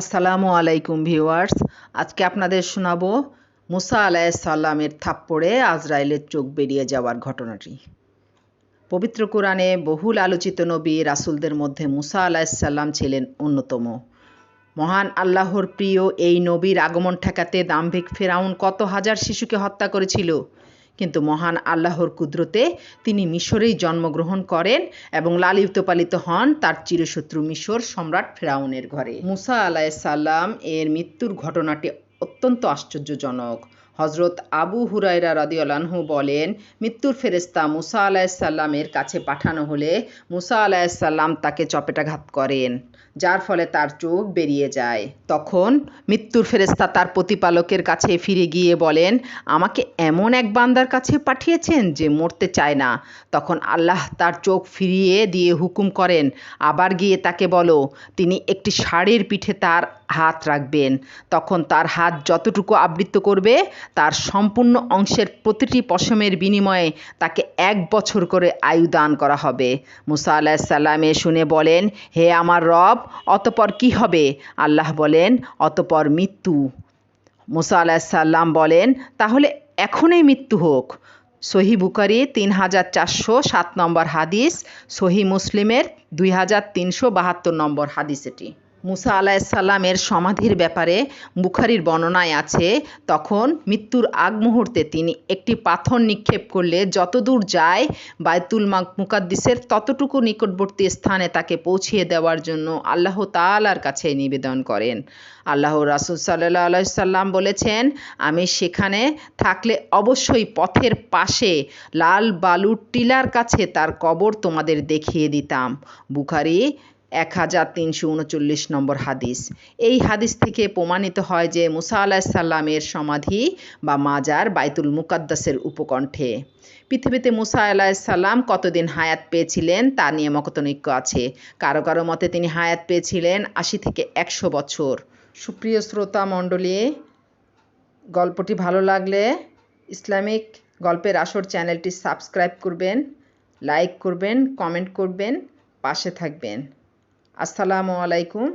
আসসালামু আলাইকুম ভিউয়ার্স। আজকে আপনাদের শোনাবো মুসা আলাইসাল্লামের থাপ্পড়ে আজরাইলের চোখ বেরিয়ে যাওয়ার ঘটনাটি। পবিত্র কোরআনে বহুল আলোচিত নবী রাসুলদের মধ্যে মুসা আলাইসাল্লাম ছিলেন অন্যতম। মহান আল্লাহর প্রিয় এই নবীর আগমন ঠেকাতে দাম্ভিক ফেরাউন কত হাজার শিশুকে হত্যা করেছিল? কিন্তু মহান আল্লাহর কুদরতে তিনি মিশরেই জন্মগ্রহণ করেন এবং লালিত পালিত হন তার চিরশত্রু মিশর সম্রাট ফেরাউনের ঘরে। মুসা আলাইসাল্লাম এর মৃত্যুর ঘটনাটি অত্যন্ত আশ্চর্যজনক। হজরত আবু হুরাইরা রাদিয়াল্লাহু বলেন, মৃত্যুর ফেরেস্তা মুসা আলাইসাল্লামের কাছে পাঠানো হলে মুসা আলাইসাল্লাম তাকে চপেটাঘাত করেন, যার ফলে তার চোখ বেরিয়ে যায়। তখন মৃত্যুর ফেরেস্তা তার প্রতিপালকের কাছে ফিরে গিয়ে বলেন, আমাকে এমন এক বান্দার কাছে পাঠিয়েছেন যে মরতে চায় না। তখন আল্লাহ তার চোখ ফিরিয়ে দিয়ে হুকুম করেন, আবার গিয়ে তাকে বলো, তিনি একটি ষাঁড়ের পিঠে তার হাত রাখবেন। তখন তার হাত যতটুকু আবৃত্ত করবে তার সম্পূর্ণ অংশের প্রতিটি পশমের বিনিময়ে তাকে এক বছর করে আয়ু দান করা হবে। মুসা আল্লাহ সাল্লামে শুনে বলেন, হে আমার রব, অতপর কি হবে? আল্লাহ বলেন, অতপর মৃত্যু। মুসা আল্লাহ সাল্লাম বলেন, তাহলে এখনই মৃত্যু হোক। সহি বুকারি তিন হাজার চারশো সাত নম্বর হাদিস, সহি মুসলিমের দুই হাজার তিনশো বাহাত্তর নম্বর হাদিস এটি মুসা আলাহিসাল্লামের সমাধির ব্যাপারে বুখারির বর্ণনায় আছে, তখন মৃত্যুর আগ মুহূর্তে তিনি একটি পাথর নিক্ষেপ করলে যতদূর যায় বায়তুল মুকাদ্দিসের ততটুকু নিকটবর্তী স্থানে তাকে পৌঁছিয়ে দেওয়ার জন্য আল্লাহ তালার কাছে নিবেদন করেন। আল্লাহ রাসুল সাল্লাহ আলাইসাল্লাম বলেছেন, আমি সেখানে থাকলে অবশ্যই পথের পাশে লাল বালুর টিলার কাছে তার কবর তোমাদের দেখিয়ে দিতাম। বুখারি এক হাজার তিনশো উনচল্লিশ নম্বর হাদিস। এই হাদিস থেকে প্রমাণিত হয় যে মুসা আলাহিসাল্লামের সমাধি বা মাজার বাইতুল মুকাদ্দাসের উপকণ্ঠে। পৃথিবীতে মুসা আলাহিসাল্লাম কতদিন হায়াত পেয়েছিলেন তা নিয়ে মকতনৈক্য আছে। কারও কারও মতে তিনি হায়াত পেয়েছিলেন আশি থেকে একশো বছর। সুপ্রিয় শ্রোতা মণ্ডলী, গল্পটি ভালো লাগলে ইসলামিক গল্পের আসর চ্যানেলটি সাবস্ক্রাইব করবেন, লাইক করবেন, কমেন্ট করবেন, পাশে থাকবেন। আসসালামু আলাইকুম।